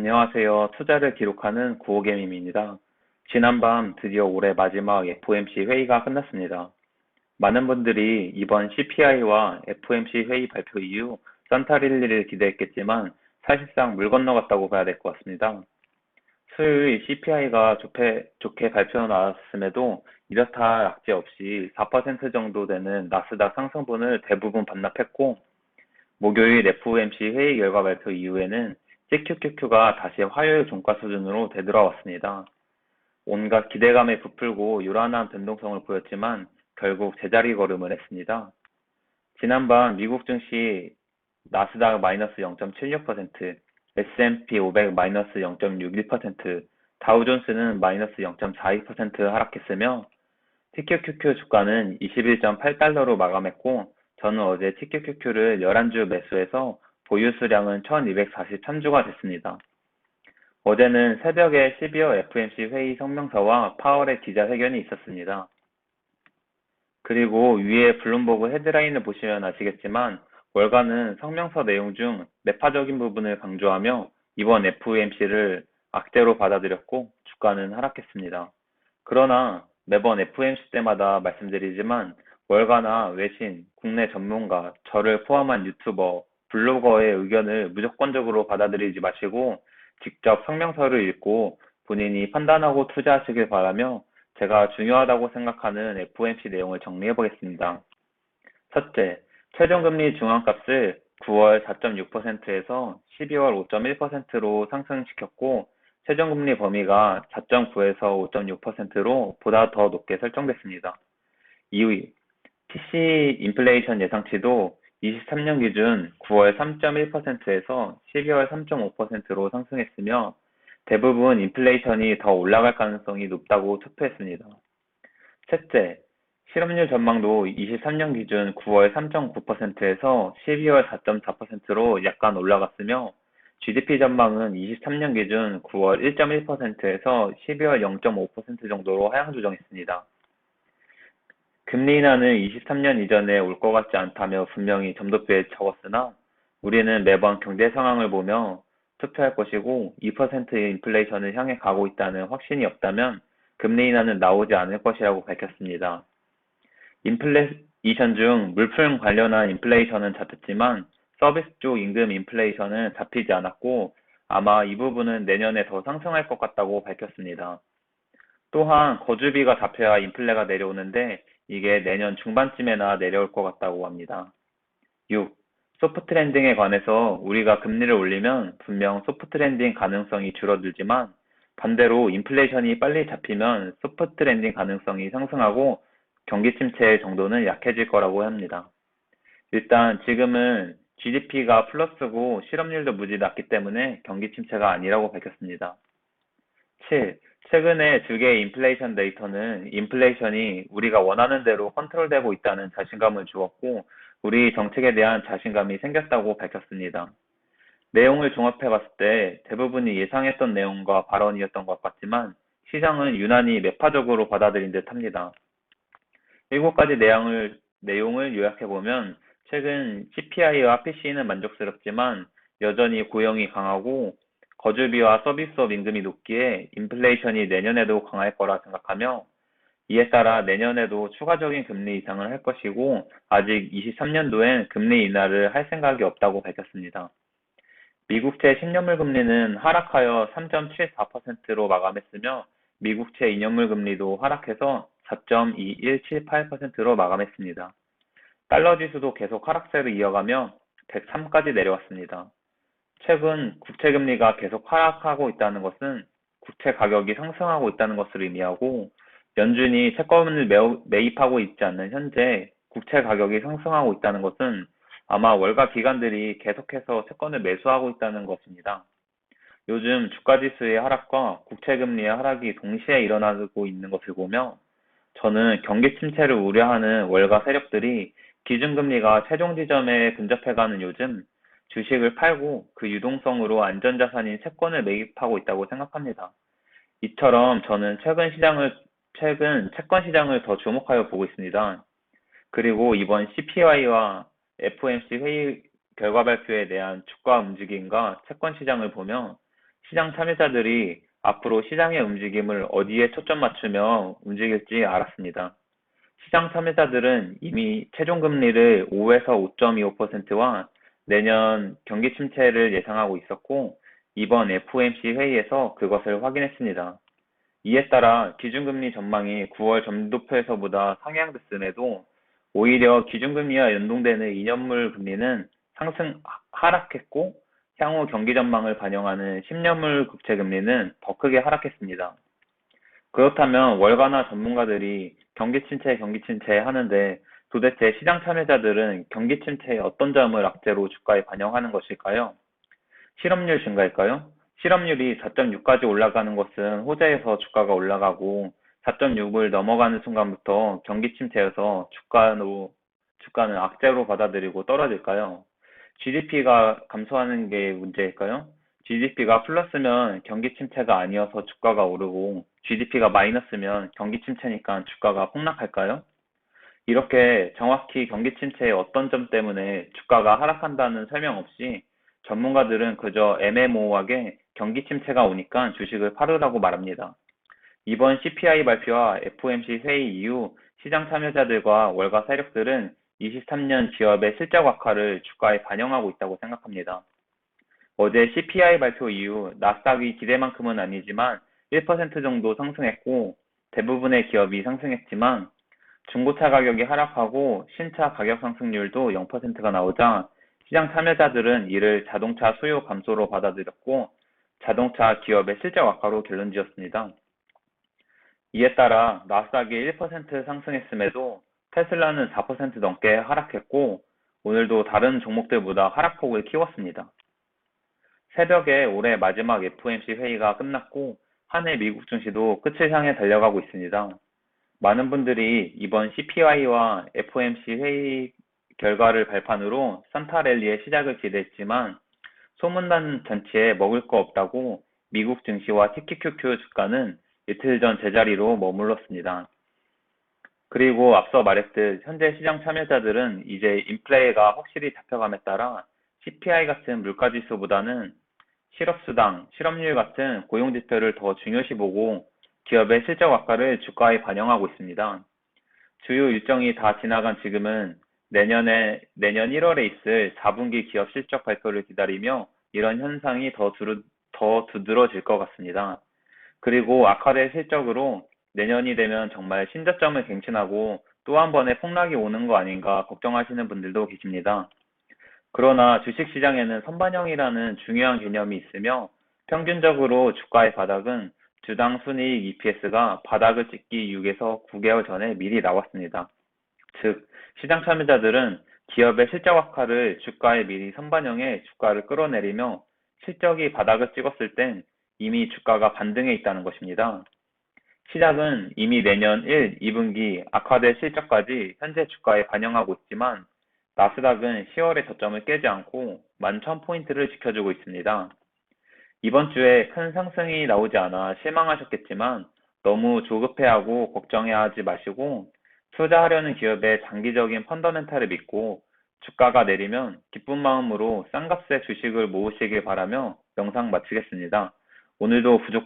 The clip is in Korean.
안녕하세요. 투자를 기록하는 구호개미입니다. 지난밤 드디어 올해 마지막 FOMC 회의가 끝났습니다. 많은 분들이 이번 CPI와 FOMC 회의 발표 이후 산타릴리를 기대했겠지만 사실상 물 건너갔다고 봐야 될 것 같습니다. 수요일 CPI가 좋게, 좋게 발표 나왔음에도 이렇다 약재 없이 4% 정도 되는 나스닥 상승분을 대부분 반납했고 목요일 FOMC 회의 결과 발표 이후에는 CQQQ가 다시 화요일 종가 수준으로 되돌아왔습니다. 온갖 기대감에 부풀고 요란한 변동성을 보였지만 결국 제자리 걸음을 했습니다. 지난밤 미국 증시 나스닥 마이너스 0.76%, S&P 500 마이너스 0.61%, 다우존스는 마이너스 0.42% 하락했으며 TQQQ 주가는 21.8달러로 마감했고 저는 어제 TQQQ를 11주 매수해서 보유 수량은 1243주가 됐습니다. 어제는 새벽에 12월 FMC 회의 성명서와 파월의 기자회견이 있었습니다. 그리고 위에 블룸버그 헤드라인을 보시면 아시겠지만 월가는 성명서 내용 중 매파적인 부분을 강조하며 이번 FOMC를 악재로 받아들였고 주가는 하락했습니다. 그러나 매번 FOMC 때마다 말씀드리지만 월가나 외신, 국내 전문가, 저를 포함한 유튜버, 블로거의 의견을 무조건적으로 받아들이지 마시고 직접 성명서를 읽고 본인이 판단하고 투자하시길 바라며 제가 중요하다고 생각하는 FOMC 내용을 정리해 보겠습니다. 첫째, 최종금리 중앙값을 9월 4.6%에서 12월 5.1%로 상승시켰고 최종금리 범위가 4.9에서 5.6%로 보다 더 높게 설정됐습니다. 2위, PC 인플레이션 예상치도 23년 기준 9월 3.1%에서 12월 3.5%로 상승했으며 대부분 인플레이션이 더 올라갈 가능성이 높다고 투표했습니다. 셋째, 실업률 전망도 23년 기준 9월 3.9%에서 12월 4.4%로 약간 올라갔으며 GDP 전망은 23년 기준 9월 1.1%에서 12월 0.5% 정도로 하향 조정했습니다. 금리 인하는 23년 이전에 올 것 같지 않다며 분명히 점도표에 적었으나 우리는 매번 경제 상황을 보며 투표할 것이고 2%의 인플레이션을 향해 가고 있다는 확신이 없다면 금리 인하는 나오지 않을 것이라고 밝혔습니다. 인플레이션 중 물품 관련한 인플레이션은 잡혔지만 서비스 쪽 임금 인플레이션은 잡히지 않았고 아마 이 부분은 내년에 더 상승할 것 같다고 밝혔습니다. 또한 거주비가 잡혀야 인플레가 내려오는데 이게 내년 중반쯤에나 내려올 것 같다고 합니다. 6. 소프트 랜딩에 관해서 우리가 금리를 올리면 분명 소프트 랜딩 가능성이 줄어들지만 반대로 인플레이션이 빨리 잡히면 소프트 랜딩 가능성이 상승하고 경기 침체 정도는 약해질 거라고 합니다. 일단 지금은 GDP가 플러스고 실업률도 무지 낮기 때문에 경기 침체가 아니라고 밝혔습니다. 7. 최근에 두 개의 인플레이션 데이터는 인플레이션이 우리가 원하는 대로 컨트롤되고 있다는 자신감을 주었고 우리 정책에 대한 자신감이 생겼다고 밝혔습니다. 내용을 종합해 봤을 때 대부분이 예상했던 내용과 발언이었던 것 같지만 시장은 유난히 매파적으로 받아들인 듯 합니다. 일곱 가지 내용을, 내용을 요약해 보면 최근 CPI와 PC는 만족스럽지만 여전히 고용이 강하고 거주비와 서비스업 임금이 높기에 인플레이션이 내년에도 강할 거라 생각하며 이에 따라 내년에도 추가적인 금리 인상을 할 것이고 아직 23년도엔 금리 인하를 할 생각이 없다고 밝혔습니다. 미국채 10년물 금리는 하락하여 3.74%로 마감했으며 미국채 2년물 금리도 하락해서 4.2178%로 마감했습니다. 달러 지수도 계속 하락세를 이어가며 103까지 내려왔습니다. 최근 국채 금리가 계속 하락하고 있다는 것은 국채 가격이 상승하고 있다는 것을 의미하고 연준이 채권을 매입하고 있지 않는 현재 국채 가격이 상승하고 있다는 것은 아마 월가 기관들이 계속해서 채권을 매수하고 있다는 것입니다. 요즘 주가 지수의 하락과 국채 금리의 하락이 동시에 일어나고 있는 것을 보며 저는 경기 침체를 우려하는 월가 세력들이 기준금리가 최종 지점에 근접해가는 요즘 주식을 팔고 그 유동성으로 안전자산인 채권을 매입하고 있다고 생각합니다. 이처럼 저는 최근 시장을, 최근 채권 시장을 더 주목하여 보고 있습니다. 그리고 이번 CPI와 FOMC 회의 결과 발표에 대한 주가 움직임과 채권 시장을 보며 시장 참여자들이 앞으로 시장의 움직임을 어디에 초점 맞추며 움직일지 알았습니다. 시장 참여자들은 이미 최종 금리를 5에서 5.25%와 내년 경기 침체를 예상하고 있었고, 이번 FOMC 회의에서 그것을 확인했습니다. 이에 따라 기준금리 전망이 9월 점도표에서보다 상향됐음에도 오히려 기준금리와 연동되는 2년물 금리는 상승 하락했고 향후 경기 전망을 반영하는 10년물 국채 금리는 더 크게 하락했습니다. 그렇다면 월가나 전문가들이 경기 침체, 경기 침체 하는데 도대체 시장 참여자들은 경기 침체의 어떤 점을 악재로 주가에 반영하는 것일까요? 실업률 증가일까요? 실업률이 4.6까지 올라가는 것은 호재에서 주가가 올라가고 4.6을 넘어가는 순간부터 경기 침체여서 주가로, 주가는 악재로 받아들이고 떨어질까요? GDP가 감소하는 게 문제일까요? GDP가 플러스면 경기 침체가 아니어서 주가가 오르고 GDP가 마이너스면 경기 침체니까 주가가 폭락할까요? 이렇게 정확히 경기 침체의 어떤 점 때문에 주가가 하락한다는 설명 없이 전문가들은 그저 애매모호하게 경기 침체가 오니까 주식을 팔으라고 말합니다. 이번 CPI 발표와 FOMC 회의 이후 시장 참여자들과 월가 세력들은 23년 기업의 실적 악화를 주가에 반영하고 있다고 생각합니다. 어제 CPI 발표 이후 나스닥이 기대만큼은 아니지만 1% 정도 상승했고 대부분의 기업이 상승했지만 중고차 가격이 하락하고 신차 가격 상승률도 0%가 나오자 시장 참여자들은 이를 자동차 수요 감소로 받아들였고 자동차 기업의 실적 악화로 결론 지었습니다. 이에 따라 나스닥이 1% 상승했음에도 테슬라는 4% 넘게 하락했고 오늘도 다른 종목들보다 하락폭을 키웠습니다. 새벽에 올해 마지막 FOMC 회의가 끝났고 한 해 미국 증시도 끝을 향해 달려가고 있습니다. 많은 분들이 이번 CPI와 FOMC 회의 결과를 발판으로 산타 랠리의 시작을 기대했지만 소문난 잔치에 먹을 거 없다고 미국 증시와 TQQQ 주가는 이틀 전 제자리로 머물렀습니다. 그리고 앞서 말했듯 현재 시장 참여자들은 이제 인플레가 확실히 잡혀감에 따라 CPI 같은 물가지수보다는 실업수당, 실업률 같은 고용지표를 더 중요시 보고 기업의 실적 악화를 주가에 반영하고 있습니다. 주요 일정이 다 지나간 지금은 내년에, 내년 1월에 있을 4분기 기업 실적 발표를 기다리며 이런 현상이 더, 두루, 더 두드러질 것 같습니다. 그리고 악화될 실적으로 내년이 되면 정말 신저점을 갱신하고 또 한 번의 폭락이 오는 거 아닌가 걱정하시는 분들도 계십니다. 그러나 주식시장에는 선반영이라는 중요한 개념이 있으며 평균적으로 주가의 바닥은 주당 순이익 EPS가 바닥을 찍기 6에서 9개월 전에 미리 나왔습니다. 즉, 시장 참여자들은 기업의 실적 악화를 주가에 미리 선반영해 주가를 끌어내리며 실적이 바닥을 찍었을 땐 이미 주가가 반등해 있다는 것입니다. 시작은 이미 내년 1, 2분기 악화될 실적까지 현재 주가에 반영하고 있지만 나스닥은 10월의 저점을 깨지 않고 11,000포인트를 지켜주고 있습니다. 이번 주에 큰 상승이 나오지 않아 실망하셨겠지만 너무 조급해하고 걱정해야 하지 마시고 투자하려는 기업의 장기적인 펀더멘탈을 믿고 주가가 내리면 기쁜 마음으로 싼 값에 주식을 모으시길 바라며 영상 마치겠습니다. 오늘도 부족